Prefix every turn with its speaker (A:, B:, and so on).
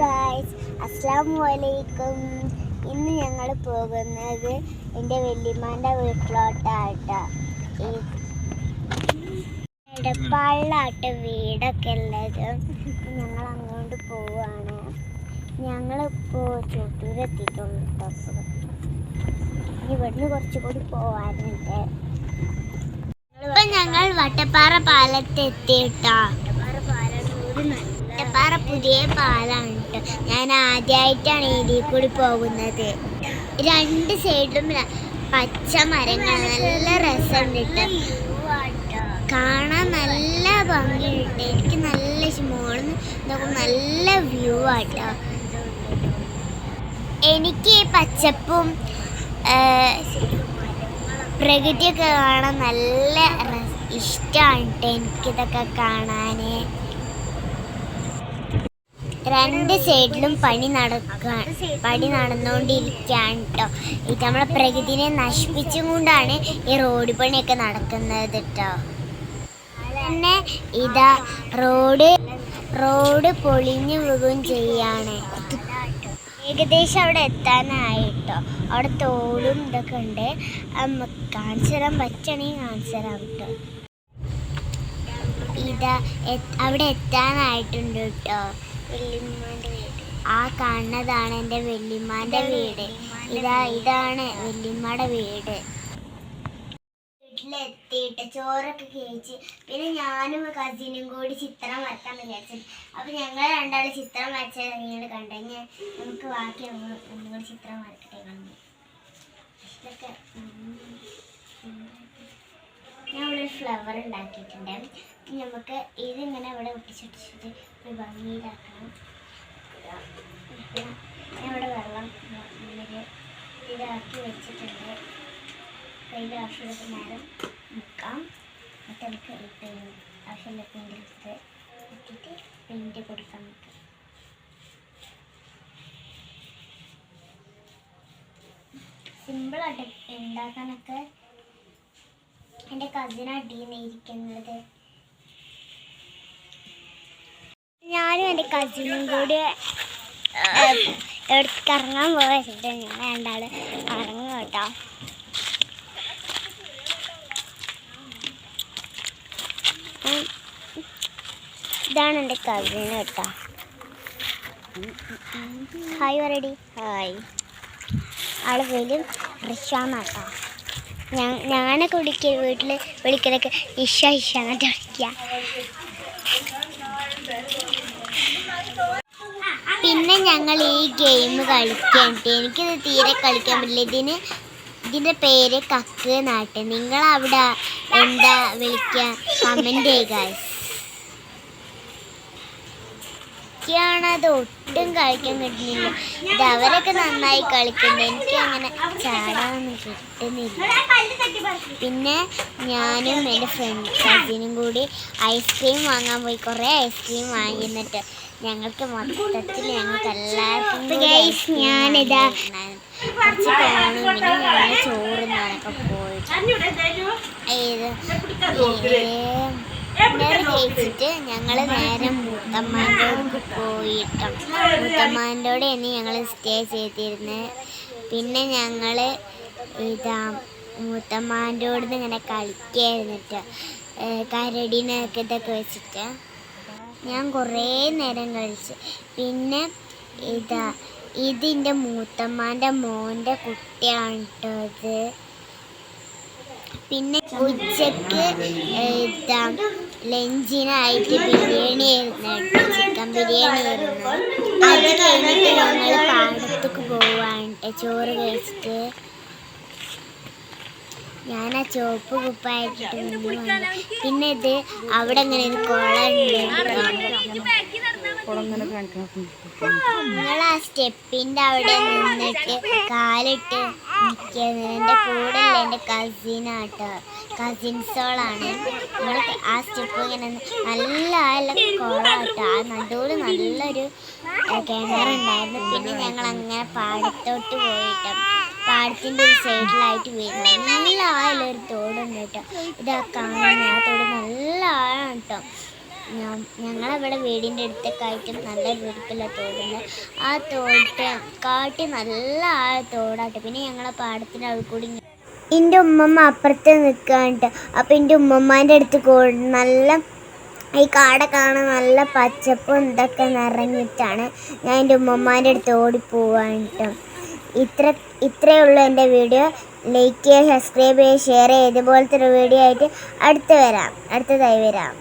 A: Guys അസ്സാം വലൈക്കും ഇന്ന് ഞങ്ങൾ പോകുന്നത് എന്റെ വല്യമ്മാന്റെ വീട്ടിലോട്ടാട്ടോ. എടപ്പാളിലാട്ട് വീടൊക്കെ ഉള്ളത്. ഞങ്ങൾ അങ്ങോട്ട് പോവാണ് ഞങ്ങളിപ്പോൾ ചുട്ടൂരെത്തിയിട്ടുള്ളൂ കേട്ടോ ഇവിടുന്ന് കുറച്ചുകൂടി പോവാനുണ്ട്. ഇപ്പൊ ഞങ്ങൾ വട്ടപ്പാറ പാലത്ത് എത്തിയിട്ടോ വട്ടപ്പാറ പുതിയ പാലാണ് കേട്ടോ ഞാൻ ആദ്യമായിട്ടാണ് ഇതിൽ കൂടി പോകുന്നത്. രണ്ട് സൈഡിലും പച്ച മരങ്ങൾ നല്ല രസമുണ്ട് ട്ടോ. കാണാൻ നല്ല ഭംഗിയുണ്ട്. എനിക്ക് നല്ല മോളിൽ നോക്കും നല്ല വ്യൂ ആട്ടോ എനിക്ക് പച്ചപ്പും പ്രകൃതിയൊക്കെ കാണാൻ നല്ല ഇഷ്ടമാണ് കേട്ടോ എനിക്കിതൊക്കെ കാണാൻ രണ്ട് സൈഡിലും പണി നടക്കാൻ പണി നടന്നുകൊണ്ടിരിക്കുകയാണ് കേട്ടോ ഇത് നമ്മളെ പ്രകൃതിനെ നശിപ്പിച്ചും കൊണ്ടാണ് ഈ റോഡ് പണിയൊക്കെ നടക്കുന്നത് കേട്ടോ പിന്നെ ഇതാ റോഡ് റോഡ് പൊളിഞ്ഞു വീഴുകയും ചെയ്യാണ്. ഏകദേശം അവിടെ എത്താനായിട്ടോ അവിടെ തോടും ഇതൊക്കെ ഉണ്ട്. കാണിച്ചു തരാൻ പറ്റണെങ്കിൽ കാണിച്ചു തരാം കേട്ടോ ഇതാ അവിടെ എത്താനായിട്ടുണ്ട് കേട്ടോ ആ കാണുന്നതാണ് എന്റെ വല്യമ്മാന്റെ വീട്. ഇതാ ഇതാണ് വെല്ലിമ്മയുടെ വീട്. വീട്ടിലെത്തിയിട്ട് ചോറൊക്കെ കഴിച്ച് പിന്നെ ഞാനും കസിനും കൂടി ചിത്രം വരക്കാൻ വിചാരിച്ചത് അപ്പൊ ഞങ്ങൾ രണ്ടാൾ ചിത്രം വരച്ചത് നിങ്ങൾ കണ്ടെങ്കിൽ നമുക്ക് ബാക്കി നമ്മൾ ഒന്നും കൂടി ചിത്രം വരക്കട്ടെ കണ്ടു ഇതൊക്കെ ഒരു ഫ്ലവർ ഉണ്ടാക്കിയിട്ടുണ്ട്. നമുക്ക് ഇതിങ്ങനെ ഇവിടെ ഒട്ടിച്ചൊട്ടിച്ചിട്ട് ഒരു ഭംഗിയിലാക്കണം. ഇവിടെ വെള്ളം ഇതാക്കി വെച്ചിട്ടുണ്ട്. കയ്യിൽ ആവശ്യമുള്ള നേരം മുക്കാം. എന്നിട്ട് നമുക്ക് ഇട്ട് ആവശ്യമുള്ള പെയിന്റ് എടുത്ത് ഇട്ടിട്ട് പെയിന്റ് കൊടുക്കാം നമുക്ക്. സിമ്പിളായിട്ട് ഉണ്ടാക്കാനൊക്കെ എന്റെ കസിനായിട്ടാണ് ഇരിക്കുന്നത്. ഞാനും എന്റെ കസിനും കൂടി എടുത്ത് കറങ്ങാൻ പോയിട്ട് ഞങ്ങൾ രണ്ടാൾ കറങ്ങും കേട്ടോ. ഇതാണ് എന്റെ കസിൻ കേട്ടോ. ഹായ് പറയടി. ഹായ് ആൾ പേര് റിഷാന്നാട്ടോ. ഞാൻ ഞാനൊക്കെ വിളിക്കുക വീട്ടിൽ വിളിക്കലൊക്കെ ഇഷ ഇഷ എന്നിട്ട് വിളിക്കുക പിന്നെ ഞങ്ങൾ ഈ ഗെയിം കളിക്കണ്ട്. എനിക്കിത് തീരെ കളിക്കാൻ പറ്റില്ല. ഇതിന് ഇതിന്റെ പേര് കക്ക് നാട്ട് നിങ്ങൾ അവിടെ എന്താ വിളിക്കുക കമന്റ് ചെയ്യുക എനിക്കാണത് ഒട്ടും കളിക്കാൻ കിട്ടുന്നില്ല. ഇത് അവരൊക്കെ നന്നായി കളിക്കുന്നു. എനിക്ക് അങ്ങനെ ചാടാനൊന്നും കിട്ടുന്നില്ല. പിന്നെ ഞാനും എന്റെ ഫ്രണ്ട് കസിനും കൂടി ഐസ്ക്രീം വാങ്ങാൻ പോയി. കുറേ ഐസ്ക്രീം വാങ്ങിന്നിട്ട് ഞങ്ങൾക്ക് മൊത്തത്തിൽ ഞങ്ങൾക്ക് എല്ലാവർക്കും ഞാനിതാ കുറച്ച് പിന്നെ ഞങ്ങൾ ചോറുന്നാനൊക്കെ പോയിട്ട്. ഏത്? നേരെ കഴിച്ചിട്ട് ഞങ്ങൾ നേരെ മൂത്തമ്മാന്റെ പോയിട്ട്. മൂത്തമ്മാന്റെ ഇനി ഞങ്ങൾ സ്റ്റേ ചെയ്തിരുന്നത് പിന്നെ ഞങ്ങൾ ഇതാ മൂത്തമ്മാന്റെ കൂടെ ഇങ്ങനെ കളിക്കായിരുന്നിട്ട് കരടിനൊക്കെ ഇതൊക്കെ വെച്ചിട്ട്. ഞാൻ കുറേ നേരം കളിച്ച്. പിന്നെ ഇതാ ഇതിന്റെ മൂത്തമ്മാന്റെ മോന്റെ കുട്ടിയാണ് കേട്ടോ ഇത്. പിന്നെ ഉച്ചയ്ക്ക് ഇതാ ലഞ്ചിനായിട്ട് ബിരിയാണി ആയിരുന്നു ചിക്കൻ ബിരിയാണി ആയിരുന്നു. അത് കഴിഞ്ഞിട്ട് ഞങ്ങൾ പാടത്തേക്ക് പോവാണ്. ചോറ് കഴിച്ചിട്ട് ഞാൻ ആ ചുവപ്പ് കുപ്പായിട്ടിട്ട് പിന്നെ ഇത് അവിടെ ഇങ്ങനെ ഒരു കുളം ഉണ്ട്. സ്റ്റെപ്പിന്റെ അവിടെ നിന്നിട്ട് കാലിട്ട് എന്റെ കൂടെ എന്റെ എന്റെ കസിനാട്ടോ കസിൻസോളാണ് ആ സ്റ്റെപ്പ് ഇങ്ങനെ നല്ല നല്ല കുളമാട്ടോ ആ നടുവിൽ നല്ലൊരു കിണറുണ്ടായിരുന്നു പിന്നെ ഞങ്ങൾ അങ്ങനെ പാടത്തോട്ട് പോയിട്ട്. പാടത്തിന്റെ ഒരു സൈഡിലായിട്ട് വീഴും നല്ല ആയാലൊരു തോടുണ്ട് കേട്ടോ. ഇതാ കാണുന്ന. ആ തോട് നല്ല ആഴമാണ് കേട്ടോ. ഞങ്ങളവിടെ വീടിന്റെ അടുത്തേക്കായിട്ടും നല്ല വീടിക്കുള്ള തോടുണ്ട്. ആ തോട്ട് കാട്ടി നല്ല ആ തോടാട്ട്. പിന്നെ ഞങ്ങളെ പാടത്തിന്റെ അവിടെ കൂടി എന്റെ ഉമ്മമ്മ അപ്പുറത്ത് നിൽക്കാണ്ട് അപ്പം എന്റെ ഉമ്മമ്മേന്റെ അടുത്ത് നല്ല ഈ കാട കാണാൻ നല്ല പച്ചപ്പും ഇതൊക്കെ നിറഞ്ഞിട്ടാണ് ഞാൻ എന്റെ ഉമ്മമ്മേന്റെ അടുത്ത് ഓടി പോവാനിട്ട് ഇത്ര ഇത്രയേ ഉള്ളൂ എന്റെ വീഡിയോ. ലൈക്ക് ചെയ്യുക സബ്സ്ക്രൈബ് ചെയ്യുക ഷെയർ ചെയ്യുക. ഇതുപോലത്തെ ഒരു വീഡിയോ ആയിട്ട് അടുത്ത് വരാം. അടുത്തതായി വരാം.